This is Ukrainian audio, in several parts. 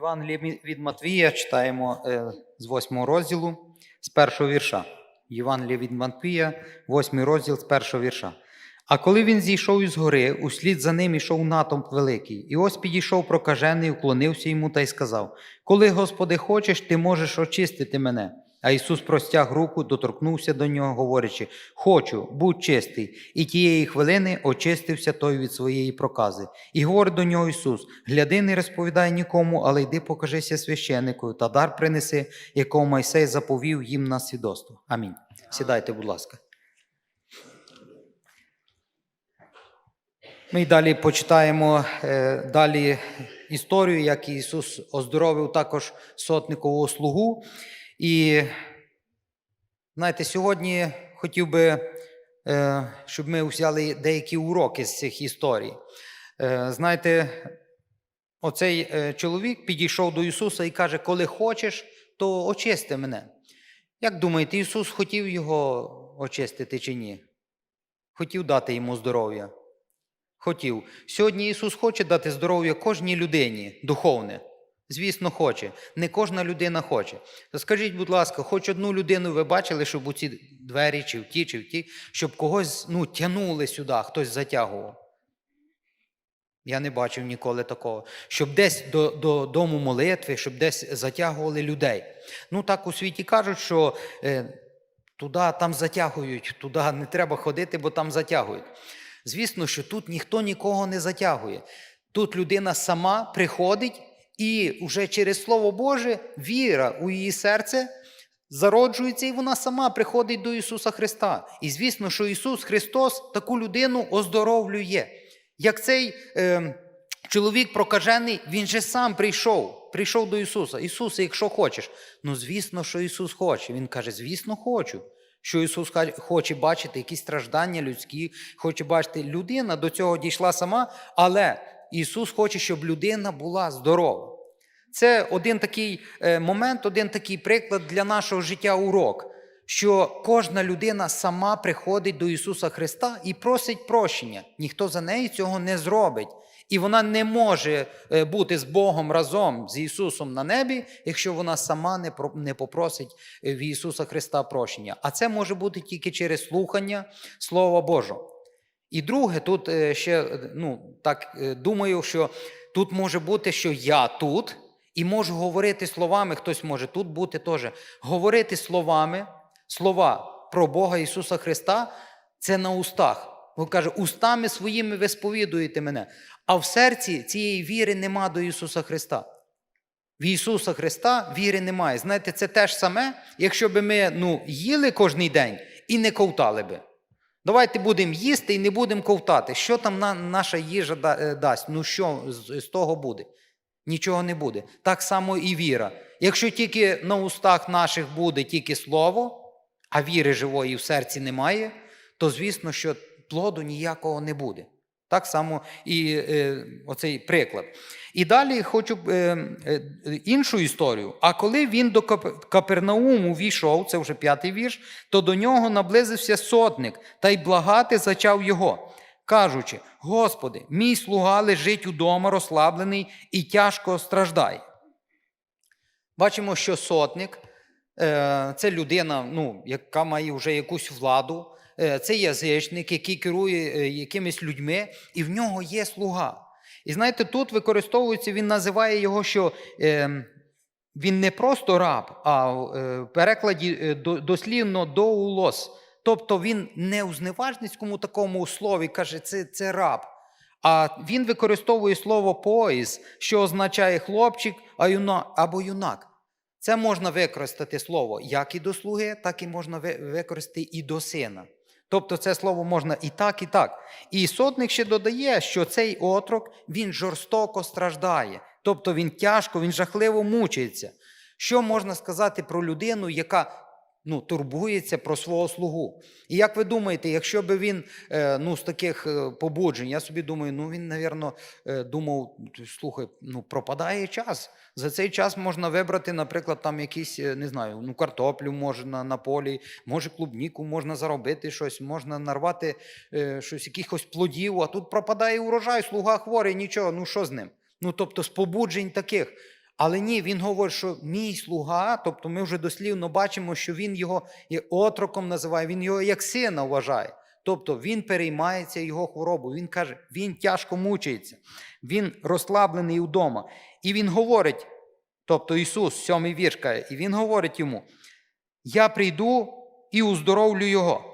Євангелія від Матвія читаємо е, з 8 розділу, з першого вірша. Євангелія від Матвія, 8 розділ з першого вірша. А коли він зійшов із гори, услід за ним ішов натовп великий. І ось підійшов прокажений, уклонився йому та й сказав: Коли, Господи, хочеш, ти можеш очистити мене. А Ісус простяг руку, доторкнувся до нього, говорячи: Хочу, будь чистий. І тієї хвилини очистився той від своєї прокази. І говорить до нього Ісус: Гляди, не розповідай нікому, але йди покажися священнику та дар принеси, якого Майсей заповів їм на свідоцтво. Амінь. Сідайте, будь ласка. Ми далі почитаємо е, далі історію, як Ісус оздоровив також сотникового слугу. І знаєте, сьогодні хотів би, е, щоб ми взяли деякі уроки з цих історій. Е, знаєте, оцей е, чоловік підійшов до Ісуса і каже: коли хочеш, то очисти мене. Як думаєте, Ісус хотів його очистити чи ні? Хотів дати йому здоров'я. Хотів. Сьогодні Ісус хоче дати здоров'я кожній людині духовне. Звісно, хоче. Не кожна людина хоче. То скажіть, будь ласка, хоч одну людину ви бачили, щоб у ці двері, чи в ті, чи в ті, щоб когось ну, тянули сюди, хтось затягував. Я не бачив ніколи такого. Щоб десь до, до дому молитви, щоб десь затягували людей. Ну так у світі кажуть, що е, туди там затягують, туди не треба ходити, бо там затягують. Звісно, що тут ніхто нікого не затягує. Тут людина сама приходить і вже через Слово Боже віра у її серце зароджується, і вона сама приходить до Ісуса Христа. І звісно, що Ісус Христос таку людину оздоровлює. Як цей е, чоловік прокажений, він же сам прийшов, прийшов до Ісуса. Ісусе, якщо хочеш. Ну, звісно, що Ісус хоче. Він каже, звісно, хочу. Що Ісус хоче бачити якісь страждання людські, хоче бачити, людина до цього дійшла сама, але Ісус хоче, щоб людина була здорова. Це один такий е, момент, один такий приклад для нашого життя урок, що кожна людина сама приходить до Ісуса Христа і просить прощення. Ніхто за неї цього не зробить. І вона не може е, бути з Богом разом з Ісусом на небі, якщо вона сама не попросить е, в Ісуса Христа прощення. А це може бути тільки через слухання Слова Божого. І друге, тут ще ну, так думаю, що тут може бути, що я тут і можу говорити словами, хтось може тут бути теж. Говорити словами, слова про Бога Ісуса Христа це на устах. Він каже, устами своїми ви сповідуєте мене. А в серці цієї віри нема до Ісуса Христа. В Ісуса Христа віри немає. Знаєте, це те ж саме, якщо б ми ну, їли кожний день і не ковтали би. Давайте будемо їсти і не будемо ковтати. Що там наша їжа е, дасть? Ну що з того буде? Нічого не буде. Так само і віра. Якщо тільки на устах наших буде тільки слово, а віри живої в серці немає, то звісно, що плоду ніякого не буде. Так само і е, оцей приклад. І далі хочу е, е, іншу історію. А коли він до Капернауму війшов, це вже п'ятий вірш, то до нього наблизився сотник та й благати зачав його, кажучи: Господи, мій слуга лежить удома, розслаблений і тяжко страждає. Бачимо, що сотник е, це людина, ну, яка має вже якусь владу, е, це язичник, який керує е, якимись людьми, і в нього є слуга. І знаєте, тут використовується, він називає його, що е, він не просто раб, а в перекладі до- дослівно доулос. Тобто він не у зневажницькому такому слові каже, це, це раб. А він використовує слово поїз, що означає хлопчик або юнак. Це можна використати слово як і до слуги, так і можна використати і до сина. Тобто це слово можна і так, і так. І сотник ще додає, що цей отрок він жорстоко страждає, тобто він тяжко, він жахливо мучається. Що можна сказати про людину, яка ну, турбується про свого слугу? І як ви думаєте, якщо б він е, ну, з таких е, побуджень, я собі думаю, ну він, напевно, думав, слухай, ну пропадає час. За цей час можна вибрати, наприклад, там якісь, е, не знаю, ну, картоплю можна на полі, може клубніку, можна заробити щось, можна нарвати е, щось, якихось плодів, а тут пропадає урожай, слуга хворий, нічого, ну що з ним? Ну, тобто, з побуджень таких. Але ні, він говорить, що мій слуга, тобто ми вже дослівно бачимо, що він його є отроком називає, він його як сина вважає. Тобто він переймається його хворобою. Він каже, він тяжко мучається, він розслаблений вдома. І він говорить, тобто Ісус, сьомий вірш каже, і він говорить йому: Я прийду і уздоровлю його.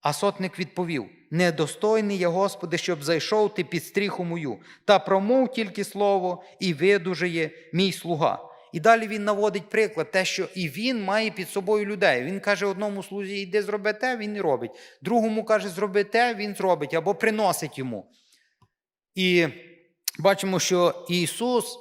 А сотник відповів: Недостойний я, Господи, щоб зайшов ти під стріху мою, та промов тільки слово, і видужає мій слуга. І далі він наводить приклад, те, що і він має під собою людей. Він каже одному слузі, йди зроби те, він і робить. Другому каже, зроби те, він зробить або приносить йому. І бачимо, що Ісус,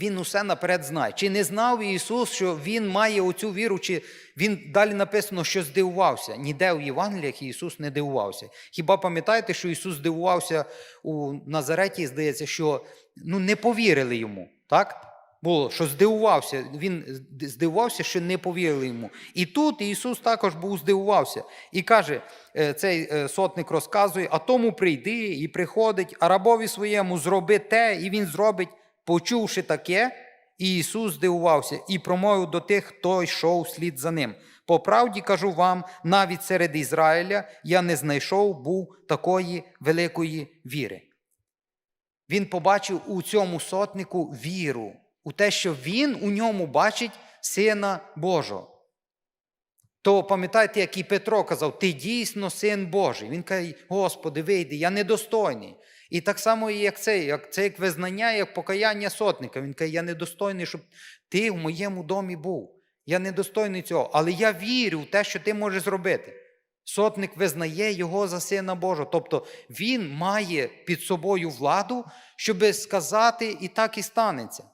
Він усе наперед знає. Чи не знав Ісус, що Він має оцю віру, чи Він далі написано, що здивувався. Ніде в Євангеліях Ісус не дивувався. Хіба пам'ятаєте, що Ісус здивувався у Назареті, здається, що ну, не повірили йому. так? Було, що здивувався, він здивувався, що не повірили йому. І тут Ісус також був здивувався. І каже, е, цей е, сотник розказує: а тому прийди і приходить, а рабові своєму зроби те, і він зробить, почувши таке. Ісус здивувався і промовив до тих, хто йшов слід за ним. По правді кажу вам, навіть серед Ізраїля я не знайшов був такої великої віри. Він побачив у цьому сотнику віру, у те, що він у ньому бачить Сина Божого. То пам'ятаєте, як і Петро казав, ти дійсно син Божий. Він каже, Господи, вийди, я недостойний. І так само, як це, як це як визнання, як покаяння сотника. Він каже, я недостойний, щоб ти в моєму домі був. Я недостойний цього, але я вірю в те, що ти можеш зробити. Сотник визнає його за сина Божого. Тобто він має під собою владу, щоби сказати, і так і станеться.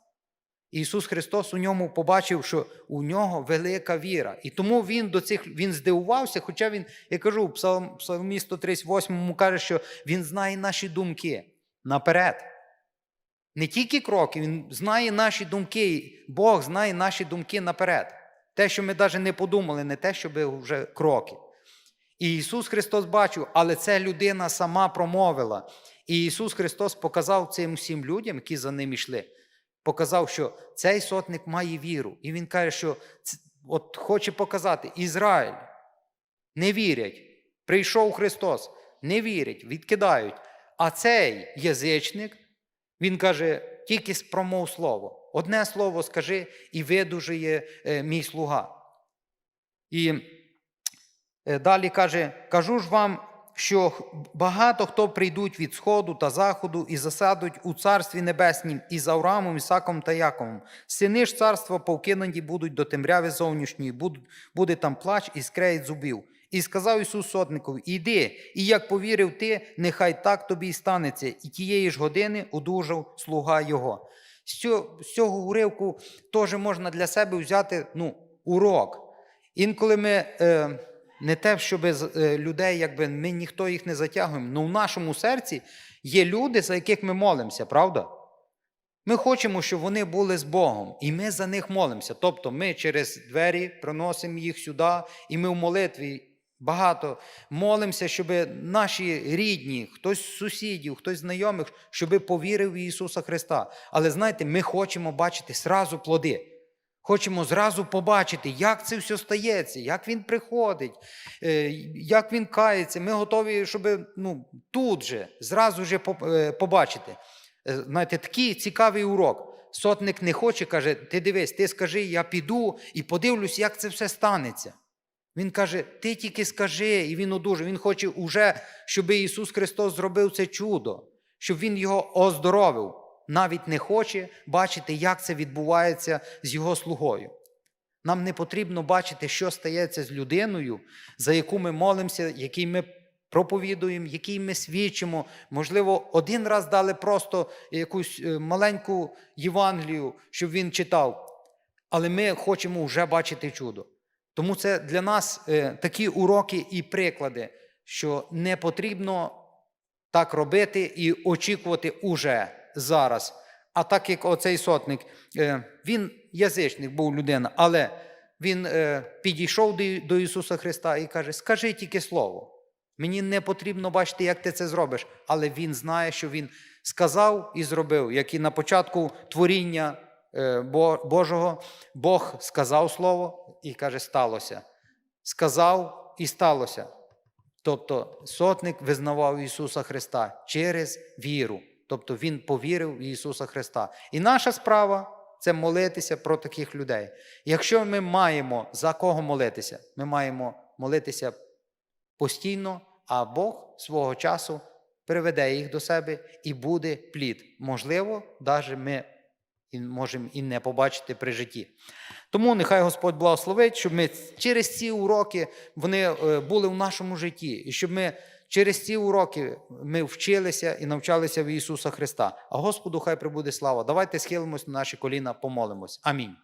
Ісус Христос у ньому побачив, що у нього велика віра. І тому Він до цих він здивувався, хоча він, я кажу, в Псалм, Псалмі 138 каже, що Він знає наші думки наперед. Не тільки кроки, Він знає наші думки, Бог знає наші думки наперед. Те, що ми навіть не подумали, не те, щоб вже кроки. І Ісус Христос бачив, але це людина сама промовила. І Ісус Христос показав цим всім людям, які за ним йшли, показав, що цей сотник має віру. І Він каже, що от хоче показати Ізраїль. Не вірять. Прийшов Христос, не вірять, відкидають. А цей язичник, він каже, тільки промов слово. Одне слово скажи, і видужує е, мій слуга. І е, далі каже: кажу ж вам, що багато хто прийдуть від Сходу та Заходу і засадуть у Царстві Небеснім із Авраамом, Ісаком та Яковом. Сини ж царства повкинуті будуть до темряви зовнішньої, буде там плач і скреють зубів. І сказав Ісус сотникові: Іди, і як повірив ти, нехай так тобі й станеться, і тієї ж години одужав слуга Його. З цього уривку теж можна для себе взяти ну, урок. Інколи ми е, не те, щоб е, людей, якби ми ніхто їх не затягуємо, але в нашому серці є люди, за яких ми молимося, правда? Ми хочемо, щоб вони були з Богом, і ми за них молимося. Тобто ми через двері приносимо їх сюди, і ми в молитві багато молимося, щоб наші рідні, хтось з сусідів, хтось з знайомих, щоб повірив в Ісуса Христа. Але знаєте, ми хочемо бачити зразу плоди. Хочемо зразу побачити, як це все стається, як він приходить, е, як він кається. Ми готові, щоб ну, тут же, зразу же е, побачити. Е, знаєте, такий цікавий урок. Сотник не хоче, каже: ти дивись, ти скажи, я піду і подивлюсь, як це все станеться. Він каже: Ти тільки скажи, і він одужає. Він хоче уже, щоб Ісус Христос зробив це чудо, щоб Він його оздоровив. Навіть не хоче бачити, як це відбувається з його слугою. Нам не потрібно бачити, що стається з людиною, за яку ми молимося, який ми проповідуємо, який ми свідчимо. Можливо, один раз дали просто якусь е, маленьку Євангелію, щоб він читав. Але ми хочемо вже бачити чудо. Тому це для нас е, такі уроки і приклади, що не потрібно так робити і очікувати уже зараз. А так як оцей сотник, е, він язичник був людина, але він е, підійшов до Ісуса Христа і каже: Скажи тільки Слово. Мені не потрібно бачити, як ти це зробиш, але Він знає, що Він сказав і зробив, як і на початку творіння е, Божого, Бог сказав слово і каже, сталося. Сказав і сталося. Тобто сотник визнавав Ісуса Христа через віру. Тобто Він повірив в Ісуса Христа. І наша справа це молитися про таких людей. Якщо ми маємо за кого молитися, ми маємо молитися постійно, а Бог свого часу приведе їх до себе і буде плід. Можливо, навіть ми можемо і не побачити при житті. Тому нехай Господь благословить, щоб ми через ці уроки вони е, були в нашому житті, і щоб ми через ці уроки ми вчилися і навчалися в Ісуса Христа. А Господу хай прибуде слава. Давайте схилимось на наші коліна, помолимось. Амінь.